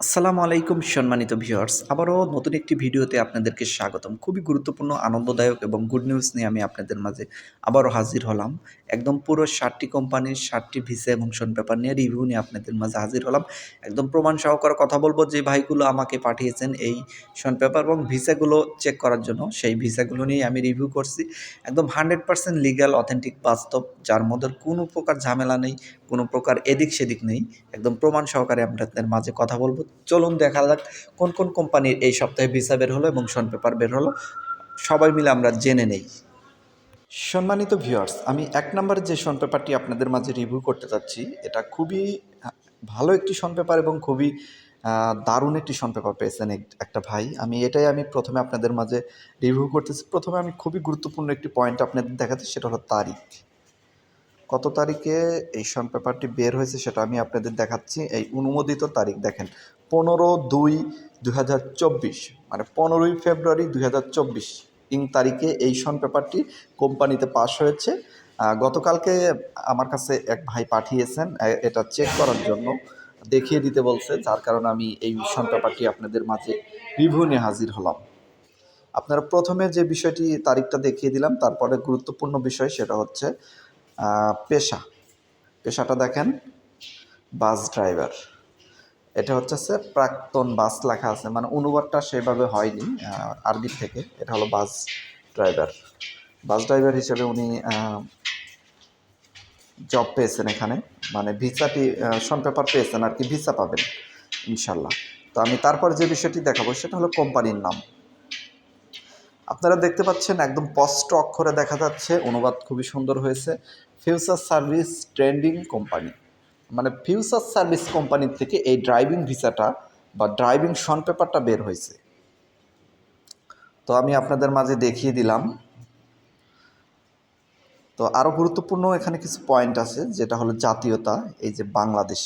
আসসালামু আলাইকুম, সম্মানিত ভিউয়ার্স। আবারও নতুন একটি ভিডিওতে আপনাদেরকে স্বাগতম। খুবই গুরুত্বপূর্ণ, আনন্দদায়ক এবং গুড নিউজ নিয়ে আমি আপনাদের মাঝে আবারও হাজির হলাম। একদম পুরো ষাটটি কোম্পানির ষাটটি ভিসা এবং শন পেপার নিয়ে রিভিউ নিয়ে আপনাদের মাঝে হাজির হলাম। একদম প্রমাণ সহকারে কথা বলব, যে ভাইগুলো আমাকে পাঠিয়েছেন এই শন পেপার এবং ভিসাগুলো চেক করার জন্য, সেই ভিসাগুলো নিয়ে আমি রিভিউ করছি। একদম হান্ড্রেড পার্সেন্ট লিগ্যাল অথেন্টিক বাস্তব, যার মধ্যে কোনো প্রকার ঝামেলা নেই। কোনো প্রকার এদিক সেদিক নেই। একদম প্রমাণ সহকারে আপনাদের মাঝে কথা বলব। চলুন দেখা যাক কোন কোন কোম্পানির এই সপ্তাহে ভিসা বের হলো এবং শন পেপার বের হলো। সবাই মিলে আমরা জেনে নেই। সম্মানিত ভিউয়ার্স আমি এক নম্বরে যে শন পেপারটি আপনাদের মাঝে রিভিউ করতে চাচ্ছি এটা খুবই ভালো একটি শন পেপার এবং খুবই দারুণ একটি শন পেপার পেয়েছেন একটা ভাই। আমি এটাই আমি প্রথমে আপনাদের মাঝে রিভিউ করতেছি। প্রথমে আমি খুবই গুরুত্বপূর্ণ একটি পয়েন্ট আপনাদের দেখাচ্ছি, সেটা হলো তারিখ। কত তারিখে এই শন পেপারটি বের হয়েছে সেটা আমি আপনাদের দেখাচ্ছি। এই অনুমোদিত তারিখ দেখেন, পনেরো দুই দু মানে পনেরোই ফেব্রুয়ারি দু হাজার চব্বিশ ইং তারিখে এই শন পেপারটি কোম্পানিতে পাস হয়েছে। গতকালকে আমার কাছে এক ভাই পাঠিয়েছেন এটা চেক করার জন্য, দেখিয়ে দিতে বলছে, যার কারণে আমি এই শন পেপারটি আপনাদের মাঝে নিয়ে হাজির হলাম। আপনারা প্রথমে যে বিষয়টি তারিখটা দেখিয়ে দিলাম, তারপরে গুরুত্বপূর্ণ বিষয় সেটা হচ্ছে পেশা। পেশাটা দেখেন, বাস ড্রাইভার। এটা হচ্ছে প্রাক্তন বাস লেখা আছে মানে অনুবাদটা সেভাবে হয়নি আরবির থেকে। এটা হলো বাস ড্রাইভার। বাস ড্রাইভার হিসেবে উনি জব পেয়েছেন এখানে। মানে ভিসাটি শন পেপার পেয়েছেন আর কি ভিসা পাবেন, ইনশাল্লাহ। তো আমি তারপর যে বিষয়টি দেখাবো, সেটা হলো কোম্পানির নাম। আপনারা দেখতে পাচ্ছেন একদম স্পষ্ট অক্ষরে দেখা যাচ্ছে, অনুবাদ খুবই সুন্দর হয়েছে। ফিউচার সার্ভিস ট্রেন্ডিং কোম্পানি মানে ফিউচার সার্ভিস কোম্পানির থেকে এই ড্রাইভিং ভিসাটা বা ড্রাইভিং শন পেপারটা বের হয়েছে। তো আমি আপনাদের মাঝে দেখিয়ে দিলাম। তো আরও গুরুত্বপূর্ণ এখানে কিছু পয়েন্ট আছে, যেটা হলো জাতীয়তা, এই যে বাংলাদেশ।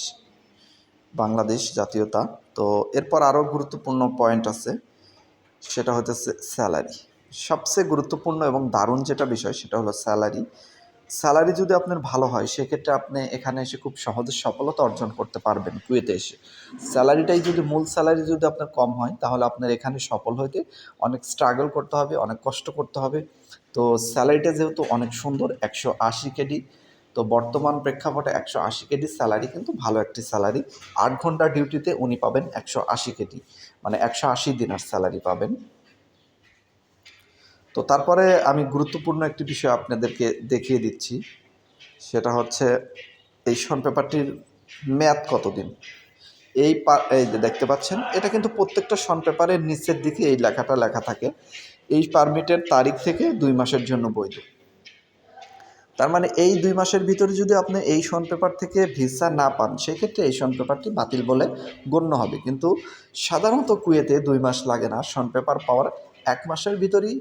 বাংলাদেশ জাতীয়তা। তো এরপর আরও গুরুত্বপূর্ণ পয়েন্ট আছে, সেটা হচ্ছে স্যালারি সবচেয়ে গুরুত্বপূর্ণ এবং দারুণ যেটা বিষয় সেটা হলো স্যালারি। স্যালারি যদি আপনার ভালো হয়, সেক্ষেত্রে আপনি এখানে এসে খুব সহজে সফলতা অর্জন করতে পারবেন কুয়েতে এসে। স্যালারিটাই যদি, মূল স্যালারি যদি আপনার কম হয়, তাহলে আপনার এখানে সফল হইতে অনেক স্ট্রাগল করতে হবে, অনেক কষ্ট করতে হবে। তো স্যালারিটা যেহেতু অনেক সুন্দর, একশো আশি কেডি তো বর্তমান প্রেক্ষাপটে একশো আশি কেডি স্যালারি কিন্তু ভালো একটি স্যালারি। আট ঘণ্টা ডিউটিতে উনি পাবেন একশো আশি কেডি মানে একশো আশি দিনের স্যালারি পাবেন। তো তারপরে আমি গুরুত্বপূর্ণ একটি বিষয় আপনাদেরকে দেখিয়ে দিচ্ছি। সেটা হচ্ছে এই শন পেপারটির মেয়াদ কতদিন? এই এই দেখতে পাচ্ছেন, এটা কিন্তু প্রত্যেকটা শন পেপারের নিচের দিকে এই লেখাটা লেখা থাকে। এই পারমিটের তারিখ থেকে দুই মাসের জন্য বৈধ। তার মানে এই দুই মাসের ভিতরে যদি আপনি এই শন পেপার থেকে ভিসা না পান, সেক্ষেত্রে এই শন পেপারটি বাতিল বলে গণ্য হবে। কিন্তু সাধারণত কুয়েতে দুই মাস লাগে না শন পেপার পাওয়ার। এক মাসের ভিতরেই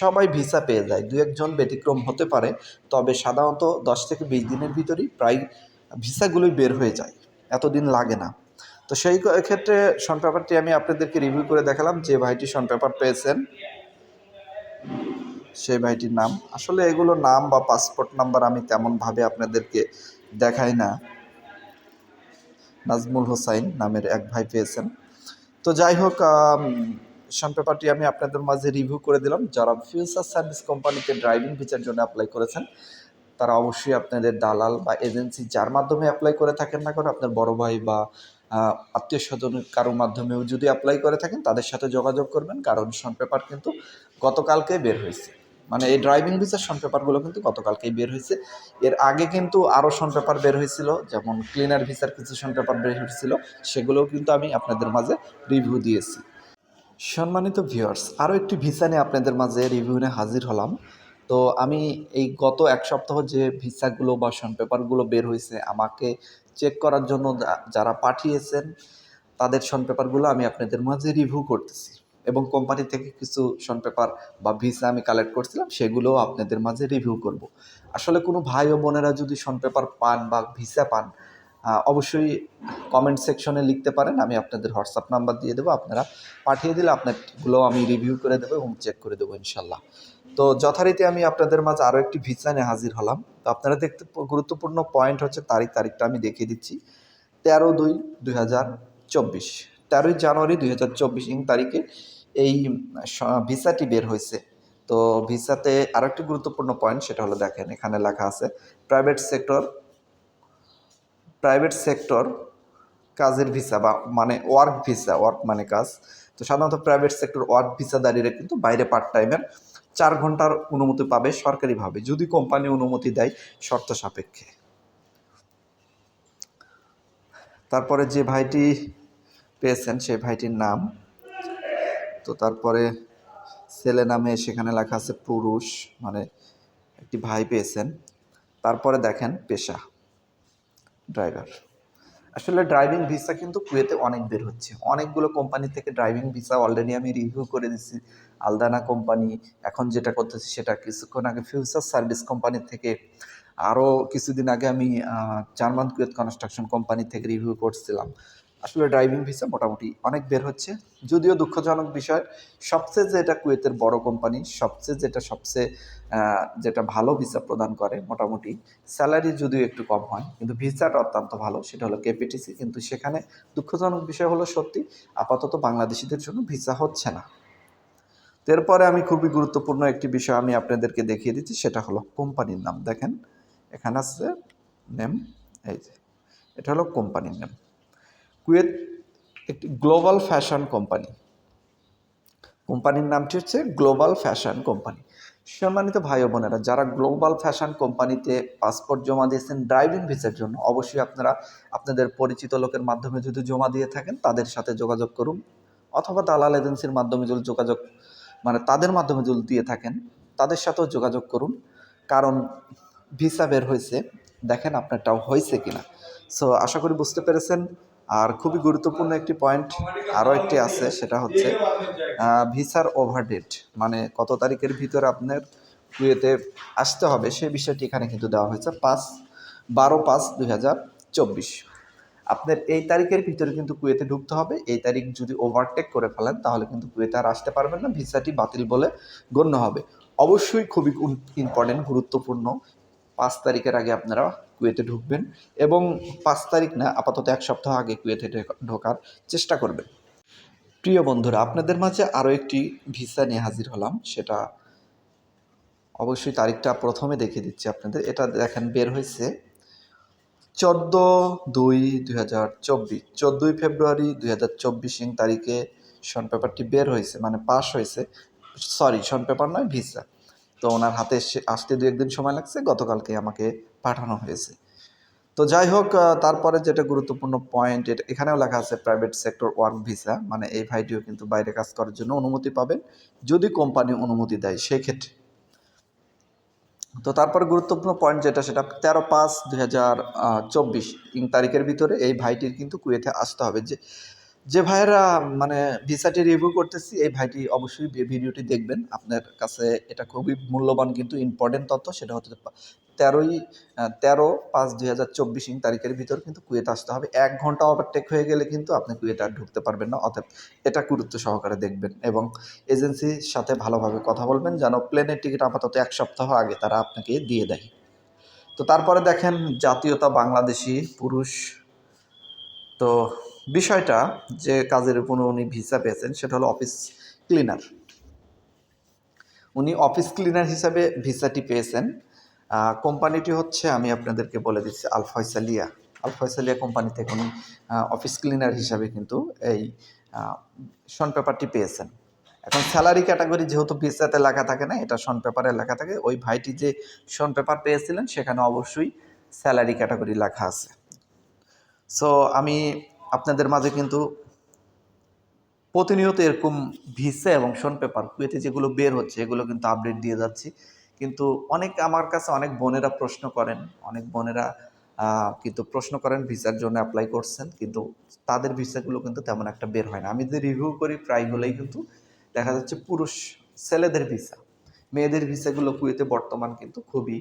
সবাই ভিসা পেয়ে যায়। দু একজন ব্যতিক্রম হতে পারে, তবে সাধারণত দশ থেকে বিশ দিনের ভিতরেই প্রায় ভিসাগুলোই বের হয়ে যায়। এতদিন লাগে না। তো সেই ক্ষেত্রে শন পেপারটি আমি আপনাদেরকে রিভিউ করে দেখালাম। যে ভাইটি শন পেপার পেয়েছেন, সেই ভাইটির নাম। আসলে এগুলো নাম বা পাসপোর্ট নাম্বার আমি তেমনভাবে আপনাদেরকে দেখাই না। নাজমুল হোসাইন নামের এক ভাই পেয়েছেন। তো যাই হোক শন পেপারটি আমি আপনাদের মাঝে রিভিউ করে দিলাম, যারা ফিউচার সার্ভিস কোম্পানিতে ড্রাইভিং ভিসার জন্য অ্যাপ্লাই করেছেন, তারা অবশ্যই আপনাদের দালাল বা এজেন্সি যার মাধ্যমে অ্যাপ্লাই করে থাকেন না কেন, আপনার বড় ভাই বা আত্মীয় স্বজন কারোর মাধ্যমেও যদি অ্যাপ্লাই করে থাকেন, তাদের সাথে যোগাযোগ করবেন, কারণ শন পেপার কিন্তু গতকালকে বের হয়েছে। মানে এই ড্রাইভিং ভিসার শন পেপারগুলো কিন্তু গতকালকেই বের হয়েছে। এর আগে কিন্তু আরও শন পেপার বের হয়েছিল, যেমন ক্লিনার ভিসার কিছু শন পেপার বের হয়েছিল, সেগুলোও কিন্তু আমি আপনাদের মাঝে রিভিউ দিয়েছি। সম্মানিত ভিউয়ার্স আরও একটি ভিসা নিয়ে আপনাদের মাঝে রিভিউ নিয়ে হাজির হলাম। তো আমি এই গত এক সপ্তাহ যে ভিসাগুলো বা শন পেপারগুলো বের হয়েছে আমাকে চেক করার জন্য যারা পাঠিয়েছেন, তাদের শন পেপারগুলো আমি আপনাদের মাঝে রিভিউ করতেছি। এবং কোম্পানি থেকে কিছু শন পেপার বা ভিসা আমি কালেক্ট করছিলাম সেগুলোও আপনাদের মাঝে রিভিউ করব। আসলে কোনো ভাই ও বোনেরা যদি শন পেপার পান বা ভিসা পান অবশ্যই কমেন্ট সেকশনে লিখতে পারেন। আমি আপনাদের হোয়াটসঅ্যাপ নাম্বার দিয়ে দেবো। আপনারা পাঠিয়ে দিলে আপনারগুলো আমি রিভিউ করে দেবো এবং চেক করে দেবো ইনশাল্লাহ। তো যথারীতি আমি আপনাদের মাঝে আরও একটি ভিসা নিয়ে হাজির হলাম। তো আপনারা দেখতে গুরুত্বপূর্ণ পয়েন্ট হচ্ছে তারিখ। তারিখটা আমি দেখিয়ে দিচ্ছি। তেরো দুই দুই হাজার চব্বিশ। তেরোই জানুয়ারি দুই হাজার চব্বিশ ইং তারিখে এই ভিসাটি বের হয়েছে। তো ভিসাতে আরেকটি গুরুত্বপূর্ণ পয়েন্ট সেটা হলো দেখেন, এখানে লেখা আছে প্রাইভেট সেক্টর প্রাইভেট সেক্টর কাজের ভিসা বা মানে ওয়ার্ক ভিসা ওয়ার্ক মানে কাজ। তো সাধারণত প্রাইভেট সেক্টর ওয়ার্ক ভিসা দাঁড়িয়ে কিন্তু বাইরে পার্ট টাইমের চার ঘণ্টার অনুমতি পাবে সরকারিভাবে, যদি কোম্পানি অনুমতি দেয় শর্ত সাপেক্ষে। তারপরে যে ভাইটি পেয়েছেন সেই ভাইটির নাম। তো তারপরে ছেলে নামে সেখানে লেখা আছে পুরুষ মানে একটি ভাই পেয়েছেন। তারপরে দেখেন পেশা। ড্রাইভার। আসলে ড্রাইভিং ভিসা কিন্তু কুয়েতে অনেক বের হচ্ছে। অনেকগুলো কোম্পানি থেকে ড্রাইভিং ভিসা অলরেডি আমি রিভিউ করে দিচ্ছি আলদানা কোম্পানি, এখন যেটা করতেছি সেটা কিছুক্ষণ আগে ফিউচার সার্ভিস কোম্পানি থেকে আরও কিছুদিন আগে আমি জার্মান কুয়েত কনস্ট্রাকশন কোম্পানি থেকে রিভিউ করছিলাম। আসলে ড্রাইভিং ভিসা মোটামুটি অনেক বের হচ্ছে। যদিও দুঃখজনক বিষয়, সবচেয়ে যেটা কুয়েতের বড় কোম্পানি সবচেয়ে যেটা সবচেয়ে যেটা ভালো ভিসা প্রদান করে মোটামুটি স্যালারি যদিও একটু কম হয়, কিন্তু ভিসাটা অত্যন্ত ভালো, সেটা হলো কেপিটিসি কিন্তু সেখানে দুঃখজনক বিষয় হলো সত্যি, আপাতত বাংলাদেশিদের জন্য ভিসা হচ্ছে না। এরপরে আমি খুবই গুরুত্বপূর্ণ একটি বিষয় আমি আপনাদেরকে দেখিয়ে দিচ্ছি, সেটা হলো কোম্পানির নাম। দেখেন, এখানে আছে নেম এই যে, এটা হলো কোম্পানির নাম কুয়েত একটি গ্লোবাল ফ্যাশন কোম্পানি। কোম্পানির নামটি হচ্ছে গ্লোবাল ফ্যাশন কোম্পানি। সম্মানিত ভাই বোনেরা, যারা গ্লোবাল ফ্যাশন কোম্পানিতে পাসপোর্ট জমা দিয়েছেন, ড্রাইভিং ভিসার জন্য, অবশ্যই আপনারা আপনাদের পরিচিত লোকের মাধ্যমে যদি জমা দিয়ে থাকেন, তাদের সাথে যোগাযোগ করুন অথবা দালাল এজেন্সির মাধ্যমে যদি যোগাযোগ মানে তাদের মাধ্যমে যদি দিয়ে থাকেন, তাদের সাথেও যোগাযোগ করুন। কারণ ভিসা বের হয়েছে, দেখেন আপনারটাও হয়েছে কিনা। সো আশা করি বুঝতে পেরেছেন। আর খুবই গুরুত্বপূর্ণ একটি পয়েন্ট আরও একটি আছে, সেটা হচ্ছে ভিসার ওভারডেট মানে কত তারিখের ভিতরে আপনার কুয়েতে আসতে হবে, সেই বিষয়টি এখানে কিন্তু দেওয়া হয়েছে, পাঁচ বারো পাঁচ দুই হাজার চব্বিশ। আপনার এই তারিখের ভিতরে কিন্তু কুয়েতে ঢুকতে হবে, এই তারিখ যদি ওভারটেক করে ফেলেন, তাহলে কিন্তু কুয়েতে আর আসতে পারবেন না, ভিসাটি বাতিল বলে গণ্য হবে। অবশ্যই খুবই ইম্পর্টেন্ট গুরুত্বপূর্ণ তারিখের আগে আপনারা কুয়েতে ঢুকবেন এবং পাঁচ তারিখ না, আপাতত এক সপ্তাহ আগে কুয়েতে ঢোকার চেষ্টা করবেন। প্রিয় বন্ধুরা, আপনাদের মাঝে আরও একটি ভিসা নিয়ে হাজির হলাম, সেটা অবশ্যই তারিখটা প্রথমে দেখিয়ে দিচ্ছি আপনাদের। এটা দেখেন, বের হয়েছে চোদ্দ দুই দুই হাজার চব্বিশ। চোদ্দোই ফেব্রুয়ারি দুই হাজার চব্বিশ তারিখে শন পেপারটি বের হয়েছে মানে পাস হয়েছে, সরি শন পেপার নয়, ভিসা। তো ওনার হাতে আসতে দু একদিন সময় লাগছে, গতকালকে আমাকে পাঠানো হয়েছে। তো যাই হোক তারপরে যেটা গুরুত্বপূর্ণ পয়েন্ট এটা এখানেও লেখা আছে প্রাইভেট সেক্টর ওয়ার্ক ভিসা মানে এই ভাইটিও কিন্তু বাইরে কাজ করার জন্য অনুমতি পাবেন, যদি কোম্পানি অনুমতি দেয় সেক্ষেত্রে। তো তারপরে গুরুত্বপূর্ণ পয়েন্ট যেটা, সেটা তেরো পাঁচ দুই হাজার চব্বিশ ইং তারিখের ভিতরে এই ভাইটির কিন্তু কুয়েতে আসতে হবে। যে যে ভাইয়েরা মানে ভিসাটি রিভিউ করতেছি, এই ভাইটি অবশ্যই ভিডিওটি দেখবেন। আপনার কাছে এটা খুবই মূল্যবান কিন্তু ইম্পর্টেন্ট তথ্য, সেটা হচ্ছে তেরোই তেরো পাঁচ দুই হাজার চব্বিশ ইং তারিখের ভিতর কিন্তু কুয়েতে আসতে হবে। এক ঘণ্টা ওভারটেক হয়ে গেলে কিন্তু আপনি কুয়েতে আর ঢুকতে পারবেন না, অতএব এটা গুরুত্ব সহকারে দেখবেন এবং এজেন্সির সাথে ভালোভাবে কথা বলবেন যেন প্লেনের টিকিট আপাতত এক সপ্তাহ আগে তারা আপনাকে দিয়ে দেয়। তো তারপরে দেখেন জাতীয়তা বাংলাদেশি পুরুষ, তো বিষয়টা যে কাজের উপর উনি ভিসা পেয়েছেন সেটা হলো অফিস ক্লিনার। উনি অফিস ক্লিনার হিসাবে ভিসাটি পেয়েছেন। কোম্পানিটি হচ্ছে, আমি আপনাদেরকে বলে দিচ্ছি, আলফয়সালিয়া। আলফয়সালিয়া কোম্পানি থেকে উনি অফিস ক্লিনার হিসাবে কিন্তু এই শন পেপারটি পেয়েছেন। এখন স্যালারি ক্যাটাগরি যেহেতু ভিসাতে লেখা থাকে না, এটা শন পেপারে লেখা থাকে, ওই ভাইটি যে শন পেপার পেয়েছিলেন, সেখানে অবশ্যই স্যালারি ক্যাটাগরি লেখা আছে। সো, আমি আপনাদের মাঝে কিন্তু প্রতিনিয়ত এরকম ভিসা এবং শন পেপার, কুয়েতে যেগুলো বের হচ্ছে, এগুলো কিন্তু আপডেট দিয়ে যাচ্ছি। কিন্তু অনেক আমার কাছে অনেক বোনেরা প্রশ্ন করেন, অনেক বোনেরা কিন্তু প্রশ্ন করেন ভিসার জন্য অ্যাপ্লাই করছেন, কিন্তু তাদের ভিসাগুলো কিন্তু তেমন একটা বের হয় না। আমি যদি রিভিউ করি প্রায়গুলোই কিন্তু দেখা যাচ্ছে পুরুষ ছেলেদের ভিসা, মেয়েদের ভিসাগুলো কুয়েতে বর্তমান কিন্তু খুবই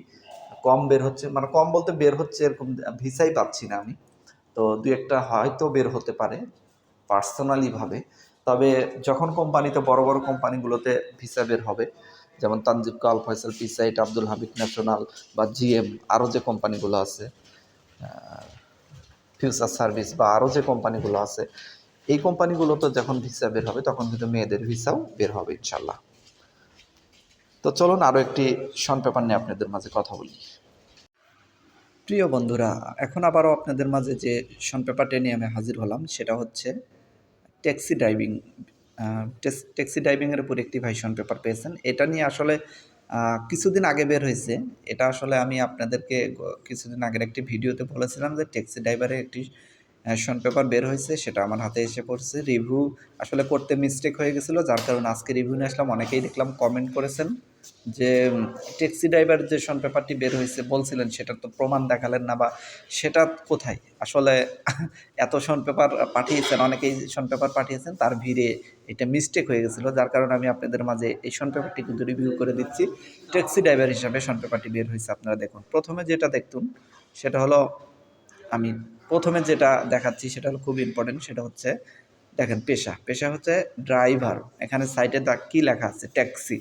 কম বের হচ্ছে মানে কম বলতে বের হচ্ছে এরকম ভিসাই পাচ্ছি না আমি। তো দু একটা হয়তো বের হতে পারে পার্সোনালিভাবে তবে যখন কোম্পানিতে বড় বড় কোম্পানিগুলোতে ভিসা বের হবে, যেমন তানজিব কাল ফয়সাল পিসাইট, আব্দুল হাবিব ন্যাশনাল বা জিএম আরও যে কোম্পানিগুলো আছে ফিউচার সার্ভিস বা আরও যে কোম্পানিগুলো আছে, এই কোম্পানিগুলোতে যখন ভিসা বের হবে, তখন কিন্তু মেয়েদের ভিসাও বের হবে ইনশাল্লাহ তো চলুন আরও একটি শন পেপার নিয়ে আপনাদের মাঝে কথা বলি। প্রিয় বন্ধুরা, এখন আবারও আপনাদের মাঝে যে শন পেপারটা নিয়ে আমি হাজির হলাম, সেটা হচ্ছে ট্যাক্সি ড্রাইভিং ট্যাক্সি ড্রাইভিংয়ের উপর একটি ভাই ভাইশন পেপার পেয়েছেন। এটা নিয়ে আসলে কিছুদিন আগে বের হয়েছে। এটা আসলে আমি আপনাদেরকে কিছুদিন আগের একটি ভিডিওতে বলেছিলাম যে ট্যাক্সি ড্রাইভারের একটি শন পেপার বের হয়েছে, সেটা আমার হাতে এসে পড়ছে। রিভিউ আসলে করতে মিস্টেক হয়ে গেছিল, যার কারণে আজকে রিভিউ নিয়ে আসলাম। অনেকেই দেখলাম কমেন্ট করেছেন যে ট্যাক্সি ড্রাইভার যে শন পেপারটি বের হয়েছে, বলছিলেন সেটা তো প্রমাণ দেখালেন না বা সেটা কোথায়? আসলে এত শন পেপার পাঠিয়েছেন, অনেকেই শন পেপার পাঠিয়েছেন, তার ভিড়ে এটা মিস্টেক হয়ে গেছিল, যার কারণে আমি আপনাদের মাঝে এই শন পেপারটি কিন্তু রিভিউ করে দিচ্ছি। ট্যাক্সি ড্রাইভার হিসাবে শন পেপারটি বের হয়েছে, আপনারা দেখুন। প্রথমে যেটা দেখতুন সেটা হলো, আমি প্রথমে যেটা দেখাচ্ছি সেটা হলো খুব ইম্পর্টেন্ট সেটা হচ্ছে দেখেন পেশা। পেশা হচ্ছে ড্রাইভার এখানে সাইটে দা কী লেখা আছে? ট্যাক্সি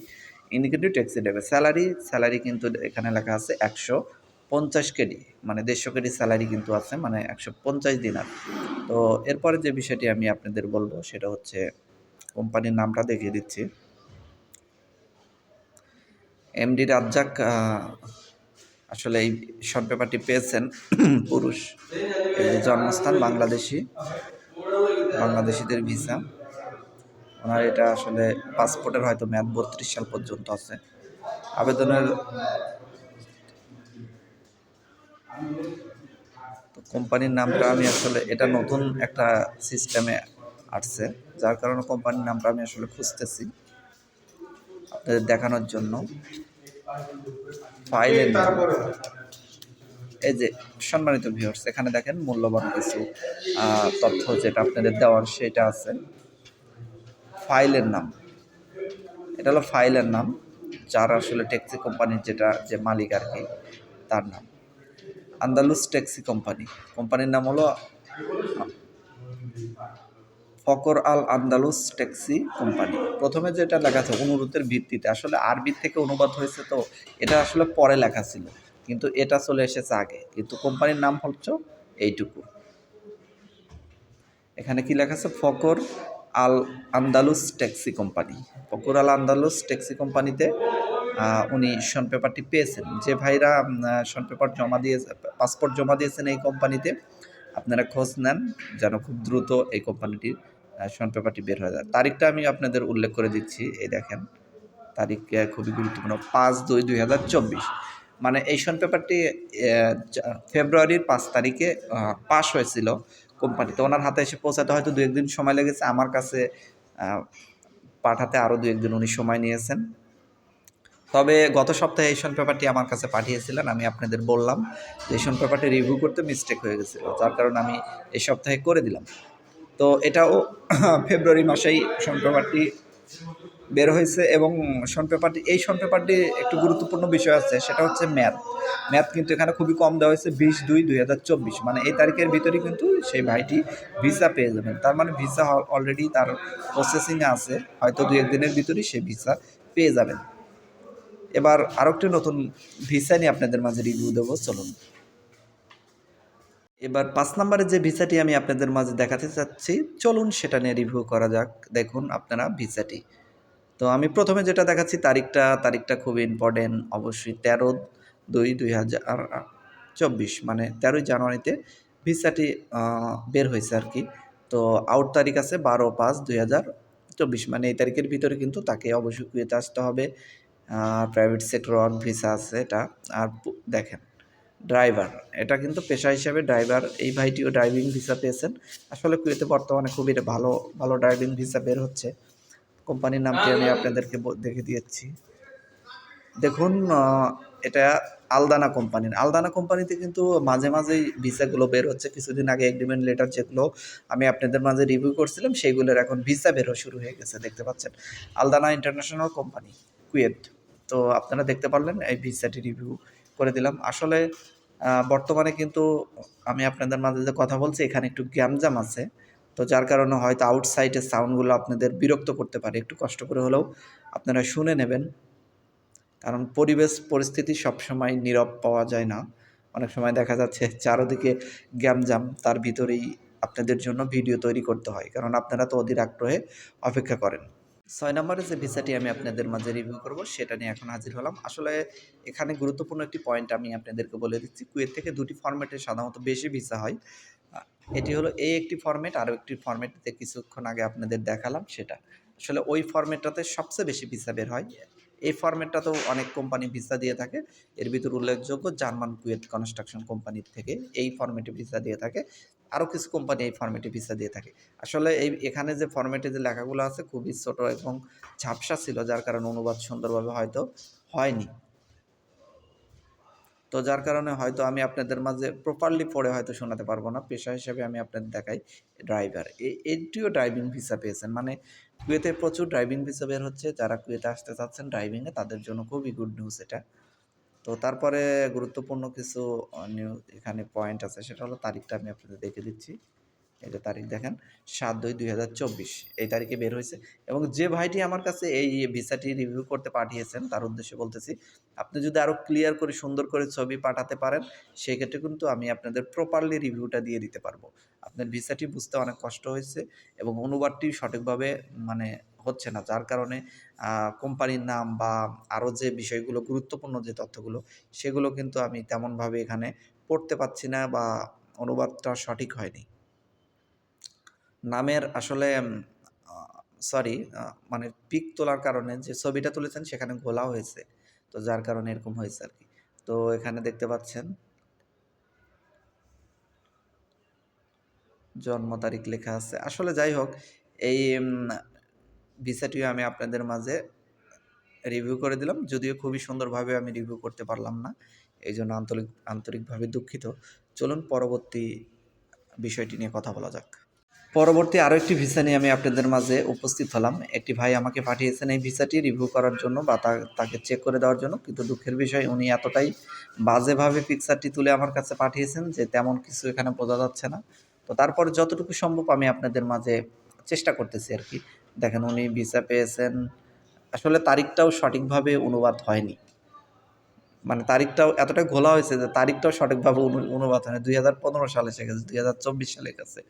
ইনি কিন্তু ট্যাক্সি ড্রাইভার স্যালারি স্যালারি কিন্তু এখানে লেখা আছে একশো পঞ্চাশ কেডি মানে দেড়শো কেডি স্যালারি কিন্তু আছে মানে একশো পঞ্চাশ দিনার। তো এরপরে যে বিষয়টি আমি আপনাদের বলব, সেটা হচ্ছে কোম্পানির নামটা দেখিয়ে দিচ্ছি। এমডি রাজ্জাক আসলে এই শর্ট পেপারটি পেয়েছেন পুরুষ। জন্মস্থান বাংলাদেশি, বাংলাদেশিদের ভিসা ওনার এটা আসলে পাসপোর্টের হয়তো মেয়াদ বত্রিশ সাল পর্যন্ত আছে। আবেদনের কোম্পানির নামটা আমি আসলে, এটা নতুন একটা সিস্টেমে আসছে। যার কারণে কোম্পানির নামটা আমি আসলে খুঁজতেছি আপনাদের দেখানোর জন্য। ফাইলের এই যে সম্মানিত ভিউয়ার্স এখানে দেখেন মূল্যবান কিছু তথ্য যেটা আপনাদের দেওয়ার সেটা আছে। ফাইলের নাম। এটা হলো ফাইলের নাম যার আসলে ট্যাক্সি কোম্পানির যেটা যে মালিক আর কি তার নাম। আন্দালুস ট্যাক্সি কোম্পানি কোম্পানির নাম হলো Fakhr Al Andalus taxi company. প্রথমে যেটা লেখা আছে অনুরোধের ভিত্তিতে, আসলে আরবি থেকে অনুবাদ হয়েছে তো, এটা আসলে পরে লেখা ছিল, কিন্তু এটা চলে এসেছে আগে, কিন্তু কোম্পানির নাম হচ্ছে এইটুকু। এখানে কি লেখা আছে? Fakhr Al Andalus taxi company. Fakhr Al Andalus taxi কোম্পানিতে উনি শন পেপারটি পেয়েছেন। যে ভাইরা শন পেপার জমা দিয়ে, পাসপোর্ট জমা দিয়েছেন এই কোম্পানিতে, আপনারা খোঁজ নেন, যেন খুব দ্রুত এই কোম্পানিটির শন পেপারটি বের হয়ে যায়। তারিখটা আমি আপনাদের উল্লেখ করে দিচ্ছি, এই দেখেন। তারিখ খুবই গুরুত্বপূর্ণ, পাঁচ দুই দুই হাজার চব্বিশ। মানে এই শন পেপারটি ফেব্রুয়ারির পাঁচ তারিখে পাস হয়েছিল কোম্পানিতে। ওনার হাতে এসে পৌঁছাতে হয়তো দু একদিন সময় লেগেছে। আমার কাছে পাঠাতে আরও দু একদিন উনি সময় নিয়েছেন। তবে গত সপ্তাহে এই শন পেপারটি আমার কাছে পাঠিয়েছিলেন। আমি আপনাদের বললাম যে, এই শন পেপারটি রিভিউ করতে মিস্টেক হয়ে গেছিল, যার কারণে আমি এই সপ্তাহে করে দিলাম। তো এটাও ফেব্রুয়ারি মাসেই শন পেপারটি বের হয়েছে এবং শন পেপারটি, এই শন পেপারটি একটু গুরুত্বপূর্ণ বিষয় আছে, সেটা হচ্ছে ম্যাথ। ম্যাথ কিন্তু এখানে খুবই কম দেওয়া হয়েছে, বিশ দুই দুই হাজার চব্বিশ। মানে এই তারিখের ভিতরেই কিন্তু সেই ভাইটি ভিসা পেয়ে যাবেন। তার মানে ভিসা অলরেডি তার প্রসেসিংয়ে আছে, হয়তো দুই একদিনের ভিতরেই সে ভিসা পেয়ে যাবেন। এবার আরও একটি নতুন ভিসা নিয়ে আপনাদের মাঝে রিভিউ দেবো, চলুন। এবার পাঁচ নম্বরের যে ভিসাটি আমি আপনাদের মাঝে দেখাতে চাচ্ছি, চলুন সেটা নিয়ে রিভিউ করা যাক। দেখুন আপনারা ভিসাটি। তো আমি প্রথমে যেটা দেখাচ্ছি, তারিখটা তারিখটা খুব ইম্পর্টেন্ট অবশ্যই তেরো দুই দুই হাজার চব্বিশ মানে তেরোই জানুয়ারিতে ভিসাটি বের হয়েছে আর কি। তো আউট তারিখ আছে বারো পাঁচ দুই হাজার চব্বিশ মানে এই তারিখের ভিতরে কিন্তু তাকে অবশ্যই কুয়েতে আসতে হবে। প্রাইভেট সেক্টর ভিসা আছে এটা। আর দেখেন ড্রাইভার। এটা কিন্তু পেশা হিসাবে ড্রাইভার, এই ভাইটিও ড্রাইভিং ভিসা পেয়েছেন। আসলে কুয়েতে বর্তমানে খুবই ভালো ভালো ড্রাইভিং ভিসা বের হচ্ছে। কোম্পানির নামটি আমি আপনাদেরকে দেখে দিয়েছি। দেখুন এটা আলদানা কোম্পানির। আলদানা কোম্পানিতে কিন্তু মাঝে মাঝেই ভিসাগুলো বের হচ্ছে। কিছুদিন আগে এগ্রিমেন্ট লেটার যেগুলো আমি আপনাদের মাঝে রিভিউ করছিলাম, সেইগুলোর এখন ভিসা বেরো শুরু হয়ে গেছে, দেখতে পাচ্ছেন? Aldana international company, Kuwait. তো আপনারা দেখতে পারলেন এই ভিসাটি রিভিউ করে দিলাম। আসলে বর্তমানে কিন্তু আমি আপনাদের মাঝে কথা বলছি, এখানে একটু গ্যামজাম আছে। তো যার কারণে হয়তো আউটসাইডের সাউন্ডগুলো আপনাদের বিরক্ত করতে পারে, একটু কষ্ট করে হলেও আপনারা শুনে নেবেন। কারণ পরিবেশ, পরিস্থিতি সবসময় নীরব পাওয়া যায় না। অনেক সময় দেখা যাচ্ছে চারোদিকে গ্যামজাম, তার ভিতরেই আপনাদের জন্য ভিডিও তৈরি করতে হয়। কারণ আপনারা তো অধীর আগ্রহে অপেক্ষা করেন। ছয় নম্বরে যে ভিসাটি আমি আপনাদের মাঝে রিভিউ করব, সেটা নিয়ে এখন হাজির হলাম। আসলে এখানে গুরুত্বপূর্ণ একটি পয়েন্ট আমি আপনাদেরকে বলে দিচ্ছি। কুয়েত থেকে দুটি ফরম্যাটে সাধারণত বেশি ভিসা হয়। এটি হলো এই একটি ফরম্যাট আরও একটি ফরম্যাটে কিছুক্ষণ আগে আপনাদের দেখালাম সেটা। আসলে ওই ফর্মেটটাতে সবচেয়ে বেশি ভিসা বের হয়। এই ফরম্যাটটাতেও অনেক কোম্পানি ভিসা দিয়ে থাকে। এর ভিতর উল্লেখযোগ্য জার্মান কুয়েত কনস্ট্রাকশন কোম্পানির থেকে এই ফরম্যাটে ভিসা দিয়ে থাকে। আরও কিছু কোম্পানি এই ফরম্যাটে ভিসা দিয়ে থাকে। আসলে এই, এখানে যে ফরম্যাটে যে লেখাগুলো আছে খুবই ছোট এবং ঝাপসা ছিল, যার কারণে অনুবাদ সুন্দরভাবে হয়তো হয়নি। তো যার কারণে হয়তো আমি আপনাদের মাঝে প্রপারলি পড়ে হয়তো শোনাতে পারব না। পেশা হিসেবে আমি আপনাদের দেখাই ড্রাইভার এটিও ড্রাইভিং ভিসা পেয়েছেন। মানে কুয়েতে প্রচুর ড্রাইভিং ভিসা বের হচ্ছে। যারা কুয়েতে আসতে চাচ্ছেন ড্রাইভিংয়ে তাদের জন্য খুবই গুড নিউজ এটা। তো তারপরে গুরুত্বপূর্ণ কিছু নিউজ এখানে পয়েন্ট আছে, সেটা হলো তারিখটা আমি আপনাদের দেখে দিচ্ছি। যে তারিখ দেখেন, সাত দুই দুই হাজার চব্বিশ। এই তারিখে বের হয়েছে এবং যে ভাইটি আমার কাছে এই ভিসাটি রিভিউ করতে পাঠিয়েছেন, তার উদ্দেশ্যে বলতেছি, আপনি যদি আরও ক্লিয়ার করে, সুন্দর করে ছবি পাঠাতে পারেন, সেক্ষেত্রে কিন্তু আমি আপনাদের প্রপারলি রিভিউটা দিয়ে দিতে পারব। আপনার ভিসাটি বুঝতে অনেক কষ্ট হয়েছে এবং অনুবাদটি সঠিকভাবে মানে হচ্ছে না, যার কারণে কোম্পানির নাম বা আরও যে বিষয়গুলো, গুরুত্বপূর্ণ যে তথ্যগুলো, সেগুলো কিন্তু আমি তেমনভাবে এখানে পড়তে পারছি না বা অনুবাদটা সঠিক হয়নি। নামের আসলে সরি মানে পিক তোলার কারণে যে ছবিটা তুলেছেন সেখানে ঘোলা হয়েছে। তো যার কারণে এরকম হয়েছে আর কি। তো এখানে দেখতে পাচ্ছেন, জন্ম তারিখ লেখা আছে। আসলে যাই হোক, এই ভিসাটিও আমি আপনাদের মাঝে রিভিউ করে দিলাম। যদিও খুবই সুন্দরভাবে আমি রিভিউ করতে পারলাম না এই জন্য আন্তরিক, আন্তরিকভাবে দুঃখিত। চলুন পরবর্তী বিষয়টি নিয়ে কথা বলা যাক। পরবর্তী আরও একটি ভিসা নিয়ে আমি আপনাদের মাঝে উপস্থিত হলাম। একটি ভাই আমাকে পাঠিয়েছেন এই ভিসাটি রিভিউ করার জন্য বা তাকে চেক করে দেওয়ার জন্য। কিন্তু দুঃখের বিষয়, উনি এতটাই বাজেভাবে পিকচারটি তুলে আমার কাছে পাঠিয়েছেন যে তেমন কিছু এখানে বোঝা যাচ্ছে না। তো তারপর যতটুকু সম্ভব আমি আপনাদের মাঝে চেষ্টা করতেছি আর কি। দেখেন, উনি ভিসা পেয়েছেন। আসলে তারিখটাও সঠিকভাবে অনুবাদ হয়নি। মানে তারিখটাও এতটা ঘোলা হয়েছে যে তারিখটাও সঠিকভাবে অনুবাদ হয়নি। দুই হাজার পনেরো সালে এসে গেছে, দুই হাজার চব্বিশ সালে গেছে।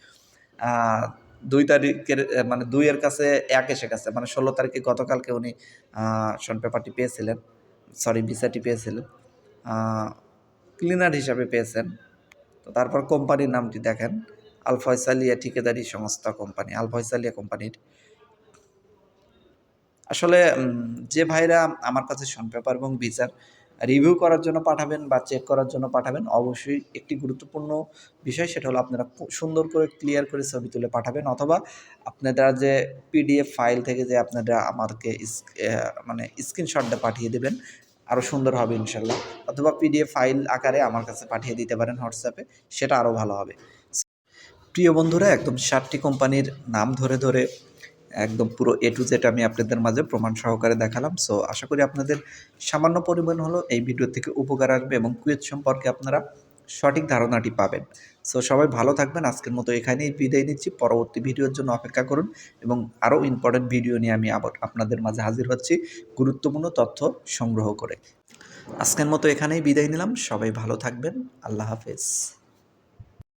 দুই তারিখের মানে দুইয়ের কাছে এক এসে গেছে। মানে ষোলো তারিখে গতকালকে উনি শন পেপারটি পেয়েছিলেন। সরি, ভিসাটি পেয়েছিলেন। ক্লিনার হিসাবে পেয়েছেন। তো তারপর কোম্পানির নামটি দেখেন। আলফয়সালিয়া ঠিকাদারি সংস্থা কোম্পানি, আলফয়সালিয়া কোম্পানির। আসলে যে ভাইরা আমার কাছে শন পেপার এবং ভিসার রিভিউ করার জন্য পাঠাবেন বা চেক করার জন্য পাঠাবেন, অবশ্যই একটি গুরুত্বপূর্ণ বিষয় সেটা হলো আপনারা সুন্দর করে ক্লিয়ার করে ছবি তুলে পাঠাবেন অথবা আপনারা যে পিডিএফ ফাইল থেকে যে আপনারা আমাকে মানে স্ক্রিনশটটা পাঠিয়ে দেবেন আরও সুন্দর হবে ইনশাল্লাহ। অথবা পিডিএফ ফাইল আকারে আমার কাছে পাঠিয়ে দিতে পারেন হোয়াটসঅ্যাপে সেটা আরও ভালো হবে। প্রিয় বন্ধুরা, একদম সাতটি কোম্পানির নাম ধরে ধরে একদম পুরো এ টু জেড আমি আপনাদের মাঝে প্রমাণ সহকারে দেখালাম। সো আশা করি আপনাদের সামান্য পরিমাণ হলো এই ভিডিও থেকে উপকার আসবে এবং কুয়েত সম্পর্কে আপনারা সঠিক ধারণাটি পাবেন। সো সবাই ভালো থাকবেন। আজকের মতো এখানেই বিদায় নিচ্ছি। পরবর্তী ভিডিওর জন্য অপেক্ষা করুন এবং আরও ইম্পর্টেন্ট ভিডিও নিয়ে আমি আবার আপনাদের মাঝে হাজির হচ্ছি গুরুত্বপূর্ণ তথ্য সংগ্রহ করে। আজকের মতো এখানেই বিদায় নিলাম। সবাই ভালো থাকবেন। আল্লাহ হাফেজ।